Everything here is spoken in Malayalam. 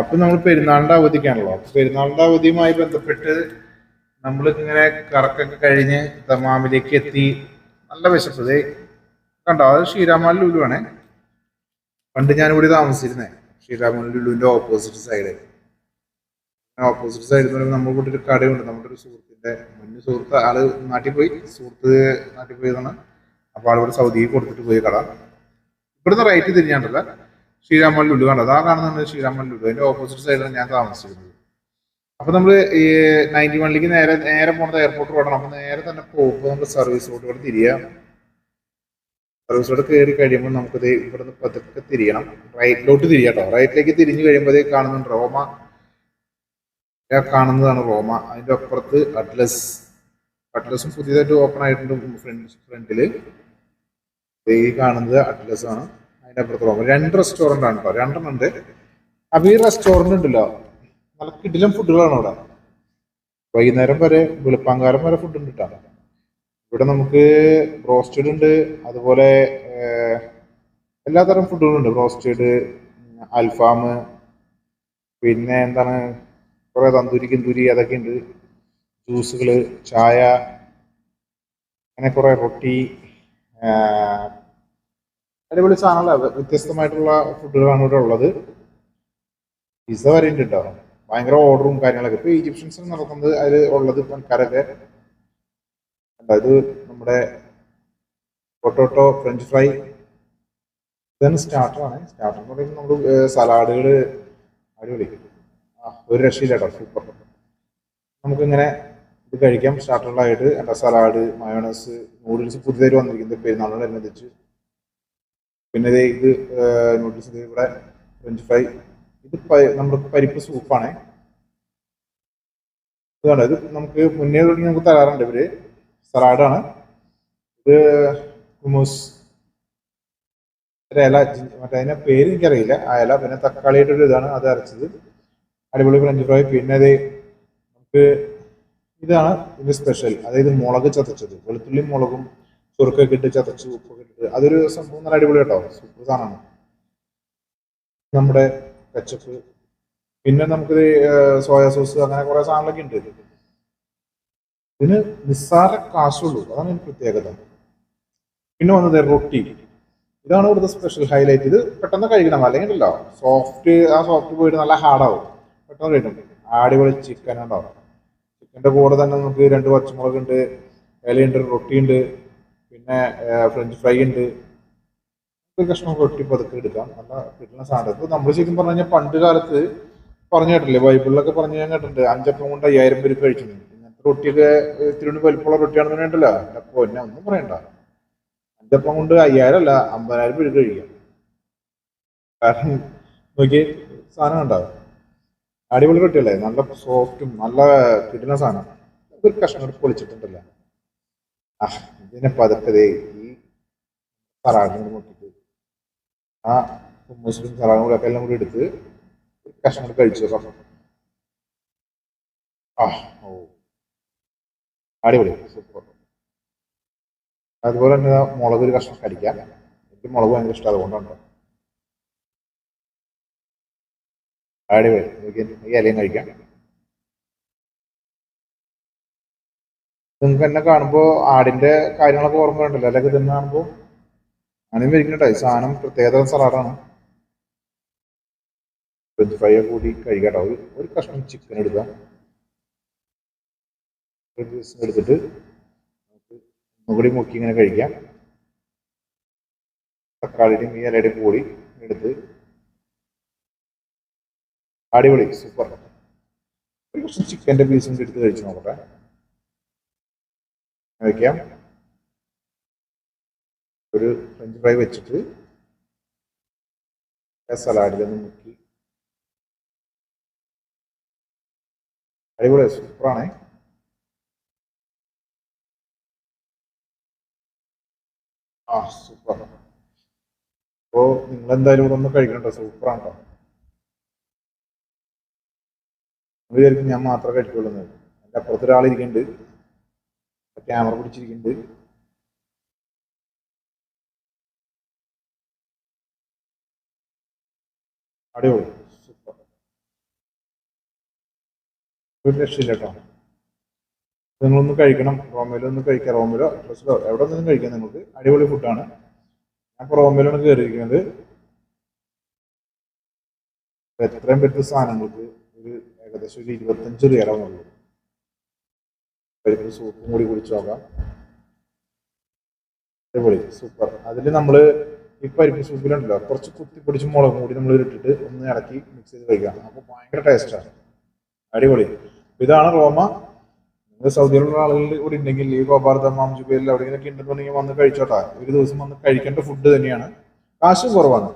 അപ്പൊ നമ്മൾ പെരുന്നാളിന്റെ അവധിക്കാണല്ലോ. അപ്പൊ പെരുന്നാളിന്റെ അവധിയുമായി ബന്ധപ്പെട്ട് നമ്മൾ ഇങ്ങനെ കറക്കൊക്കെ കഴിഞ്ഞ് തമാമിലേക്ക് എത്തി. നല്ല വിശപ്പ്. കണ്ടോ? അത് ശ്രീരാമാൻ ലുലുവാണ്. പണ്ട് ഞാൻ ഇവിടെ താമസിച്ചിരുന്നേ. ശ്രീരാമൻ ലുലുവിന്റെ ഓപ്പോസിറ്റ് സൈഡ് ഓപ്പോസിറ്റ് സൈഡിൽ നിന്ന് നമ്മൾ കൂട്ടി ഒരു കടയുണ്ട്. നമ്മുടെ ഒരു സുഹൃത്തിന്റെ മുന്നേ സുഹൃത്ത് ആൾ നാട്ടിൽ പോയി സുഹൃത്ത് നാട്ടിൽ പോയതാണ് അപ്പൊ ആളിവിടെ സൗദിക്ക് കൊടുത്തിട്ട് പോയി കട. ഇവിടുന്ന് റൈറ്റ് തിരിഞ്ഞാണ്ടല്ല. ശ്രീരാമൻ ലുലു കണ്ടോ അതാ കാണുന്നുണ്ട് ശ്രീരാമൻ ലുലു അതിന്റെ ഓപ്പോസിറ്റ് സൈഡിലാണ് ഞാൻ താമസിച്ചിരുന്നത് അപ്പൊ നമ്മൾ ഈ നയന്റി വണ്ണിലേക്ക് നേരെ നേരെ പോണത് എയർപോർട്ട് റോഡാണ് അപ്പൊ നേരെ തന്നെ പോകുമ്പോൾ നമ്മൾ സർവീസ് റോഡുകൾ തിരിയാം. സർവീസ് റോഡ് കയറി കഴിയുമ്പോൾ നമുക്കത് ഇവിടുന്ന് പതുക്കെ തിരിയണം. റൈറ്റിലോട്ട് തിരിയാം കേട്ടോ. റൈറ്റിലേക്ക് തിരിഞ്ഞു കഴിയുമ്പോൾ കാണുന്നുണ്ട് റോമ. കാണുന്നതാണ് റോമ. അതിന്റെ അപ്പുറത്ത് അറ്റ്ലസ് അറ്റ്ലസും പുതിയതായിട്ട് ഓപ്പൺ ആയിട്ടുണ്ട് ഫ്രണ്ട് ഫ്രണ്ടിൽ. ഈ കാണുന്നത് അറ്റ്ലസ് ആണ് അതിന്റെ അപ്പുറത്ത് പോകുമ്പോൾ രണ്ട് റെസ്റ്റോറന്റ് ആണ് കേട്ടോ രണ്ടെണ്ണം ഉണ്ട്. അപ്പൊ ഈ റെസ്റ്റോറന്റ് ഉണ്ടല്ലോ. നല്ല കിടിലം ഫുഡുകളാണ് അവിടെ. വൈകുന്നേരം വരെ വെളുപ്പാങ്കാലം വരെ ഫുഡ് ഉണ്ട് കേട്ടോ ഇവിടെ നമുക്ക് ബ്രോസ്റ്റഡ് ഉണ്ട്. അതുപോലെ എല്ലാതരം ഫുഡുകളുണ്ട് ബ്രോസ്റ്റഡ് അൽഫാം പിന്നെ എന്താണ് കുറേ തന്തൂരി കിന്തൂരി അതൊക്കെ ഉണ്ട്. ജ്യൂസുകൾ ചായ അങ്ങനെ കുറേ റൊട്ടി അടിപൊളി സാധനമല്ല വ്യത്യസ്തമായിട്ടുള്ള ഫുഡുകളാണ് ഇവിടെ ഉള്ളത്. പിസ വരെയുണ്ട് കേട്ടോ ഭയങ്കര ഓർഡറും കാര്യങ്ങളൊക്കെ. ഇപ്പൊ ഈജിപ്ഷ്യൻസ് നടക്കുന്നത് അതിൽ ഉള്ളത് പണിക്കാരൊക്കെ. അതായത് നമ്മുടെ പൊട്ടോട്ടോ ഫ്രഞ്ച് ഫ്രൈ ഇതാണ് സ്റ്റാർട്ടറാണ് സ്റ്റാർട്ടർ എന്ന് പറയുമ്പോൾ നമ്മൾ സലാഡുകൾ അടിപൊളി ആ ഒരു രക്ഷയില്ല കേട്ടോ സൂപ്പർ നമുക്കിങ്ങനെ ഇത് കഴിക്കാം. സ്റ്റാർട്ടറിലായിട്ട് എന്താ സലാഡ് മയോണൈസ് നൂഡിൽസ് പുതിയതായിട്ട് വന്നിരിക്കുന്നത്. പെരുന്നാളിനോടനുബന്ധിച്ച്. പിന്നെ ഇത് നൂഡിൽസ് ഇവിടെ ഫ്രഞ്ച് ഫ്രൈ ഇത് നമ്മുടെ പരിപ്പ് സൂപ്പാണ്. ഇതാണ് ഇത് നമുക്ക് മുന്നേ തുടങ്ങി നമുക്ക് തരാറുണ്ട് ഇവർ. സലാഡാണ് ഇത് ഒരു ഇല മറ്റേ അതിന്റെ പേര് എനിക്കറിയില്ല. ആ ഇല പിന്നെ ഒരു ഇതാണ് അത് അരച്ചത്. അടിപൊളി ഫ്രഞ്ച് ഫ്രൈ പിന്നെ ഇത് നമുക്ക് ഇതാണ് ഇതിന്റെ സ്പെഷ്യൽ അതായത് മുളക് ചതച്ചത്. വെളുത്തുള്ളിയും മുളകും ചുരുക്കൊക്കെ ഇട്ട് ചതച്ച് ഉപ്പൊക്കെ ഇട്ട് അതൊരു സംഭവം നല്ല അടിപൊളി കേട്ടോ. സൂപ്പർ സാധനമാണ്. നമ്മുടെ കച്ചപ്പ് പിന്നെ നമുക്കിത് സോയ സോസ് അങ്ങനെ കുറെ സാധനങ്ങളൊക്കെ ഉണ്ട്. ഇതിന് നിസ്സാര കാശുള്ളൂ അതാണ് പ്രത്യേകത. പിന്നെ വന്നത് റൊട്ടി. ഇതാണ് ഇവിടുത്തെ സ്പെഷ്യൽ ഹൈലൈറ്റ് ഇത് പെട്ടെന്ന് കഴിക്കണം. അല്ലെങ്കിൽ ഉണ്ടല്ലോ സോഫ്റ്റ് ആ സോഫ്റ്റ് പോയിട്ട് നല്ല ഹാർഡാവും പെട്ടെന്ന് കഴിക്കണം. അടിപൊളി ചിക്കൻ ഉണ്ടാവും ചിക്കന്റെ കൂടെ തന്നെ നമുക്ക് രണ്ട് പച്ചമുളക് ഉണ്ട് ഇലയുണ്ട് റൊട്ടി ഉണ്ട് പിന്നെ ഫ്രഞ്ച് ഫ്രൈ ഉണ്ട്. ഒരു കഷ്ണം റൊട്ടി പതുക്കെ എടുക്കാം. നല്ല കിട്ടുന്ന സാധനം. നമ്മൾ ശരിക്കും പറഞ്ഞു കഴിഞ്ഞാൽ പണ്ട് കാലത്ത് പറഞ്ഞു കേട്ടില്ലേ ബൈബിളിലൊക്കെ പറഞ്ഞു ഞാൻ കേട്ടിട്ടുണ്ട്. അഞ്ചപ്പം കൊണ്ട് അയ്യായിരം പേര് കഴിച്ചിട്ടുണ്ട്. ഇങ്ങനത്തെ റൊട്ടിയൊക്കെ ഇത്തിരി വലിപ്പമുള്ള റൊട്ടിയാണെന്ന് വേണ്ടല്ലോ അപ്പൊ എന്നെ ഒന്നും പറയണ്ട. അഞ്ചപ്പം കൊണ്ട് അയ്യായിരം അല്ല അമ്പതിനായിരം പേര് കഴിക്കാം. കാരണം നോക്കി സാധനം ഉണ്ടാവും അടിപൊളി റൊട്ടിയല്ലേ? നല്ല സോഫ്റ്റും നല്ല കിട്ടുന്ന സാധനം. ഒരു കഷ്ണം പൊളിച്ചിട്ടുണ്ടല്ലോ? ഇതിനെ പതുക്കെ ദേ ഈ സലാഡിനോട് നോക്കിയിട്ട് ആ മുസ്ലിം ഒക്കെ എല്ലാം കൂടി എടുത്ത് കഷ്ണങ്ങൾ കഴിച്ചു ആ ഓ. അടിപൊളി. സൂപ്പർ. അതുപോലെ തന്നെ മുളക് ഒരു കഷ്ണം കടിക്കാം. എനിക്ക് മുളക് ഭയങ്കര ഇഷ്ടം അതുകൊണ്ടാണ്. അടിപൊളി. എനിക്ക് ഈ ഇലയും കഴിക്കാം. നിങ്ങൾക്ക് എന്നെ കാണുമ്പോൾ ആടിന്റെ കാര്യങ്ങളൊക്കെ ഓർമ്മ ഉണ്ടല്ലോ. അല്ലെങ്കിൽ തന്നെ കാണുമ്പോൾ അങ്ങനെ വരിക്കട്ടോ ഈ സാധനം പ്രത്യേകതരം സലാഡാണ്. ഫ്രഞ്ച് ഫ്രൈ കൂടി കഴിക്കട്ടോ ഒരു ഒരു കഷ്ണം ചിക്കൻ എടുക്കാം. ഒരു പീസ് എടുത്തിട്ട് നമുക്ക് ഒന്നുകൂടി മുക്കി ഇങ്ങനെ കഴിക്കാം. തക്കാളിയുടെയും ഈ ഇലയുടെയും കൂടി എടുത്ത് അടിപൊളി സൂപ്പർ ഒരു കഷ്ണം ചിക്കന്റെ പീസും എടുത്ത് കഴിച്ചു നോക്കട്ടെ. വയ്ക്കാം. ഒരു ഫ്രഞ്ച് ഫ്രൈ വെച്ചിട്ട് സലാഡിലൊന്ന് മുക്കി. അടിപൊളി സൂപ്പറാണേ. ആ സൂപ്പർ. അപ്പോ നിങ്ങൾ എന്തായാലും ഇവിടെ ഒന്ന് കഴിക്കണ്ടോ സൂപ്പറാണ് കേട്ടോ ഞാൻ മാത്രമേ കഴിക്കുള്ളൂ എന്ന്. എന്റെ അപ്പുറത്ത് ഒരാൾ ഇരിക്കുന്നുണ്ട്. ക്യാമറ പിടിച്ചിരിക്കുന്നുണ്ട്. അടിപൊളി. ഒരു രക്ഷയില്ല കേട്ടോ. നിങ്ങളൊന്ന് കഴിക്കണം. റോമയിലോ ഒന്ന് കഴിക്കാം. റോമയിലോ ഡ്രസ്സിലോ എവിടെ നിന്നും കഴിക്കാം നിങ്ങൾക്ക്? അടിപൊളി ഫുഡാണ് ഞാൻ ഇപ്പോൾ റോമയിലാണ് കയറിയിരിക്കുന്നത് എത്രയും പറ്റുന്ന സാധനങ്ങൾക്ക് ഒരു ഏകദേശം ഒരു ഇരുപത്തഞ്ച് റിയാലാവുന്നുള്ളൂ പരിപ്പ് സൂപ്പും കൂടി കുടിച്ചു നോക്കാം. അടിപൊളി സൂപ്പർ. അതിൽ നമ്മൾ ഈ പരിപ്പ് സൂപ്പിലുണ്ടല്ലോ കുറച്ച് കുത്തി പൊടിച്ച് മുളകും കൂടി നമ്മൾ ഇട്ടിട്ട് ഒന്ന് ഇളക്കി മിക്സ് ചെയ്ത് കഴിക്കാം. അപ്പോൾ ഭയങ്കര ടേസ്റ്റാണ് അടിപൊളി. ഇതാണ് റോമ. നിങ്ങൾ സൗദിയിലുള്ള ആളുകൾ ഇവിടെ ഉണ്ടെങ്കിൽ ഈ ഗോപാർദ്ധ മാംജുബയിൽ എവിടെയെങ്കിലൊക്കെ ഉണ്ടെന്നുണ്ടെങ്കിൽ വന്ന് കഴിച്ചോട്ടാ. ഒരു ദിവസം വന്ന് കഴിക്കേണ്ട ഫുഡ് തന്നെയാണ്. കാശും കുറവാണ്.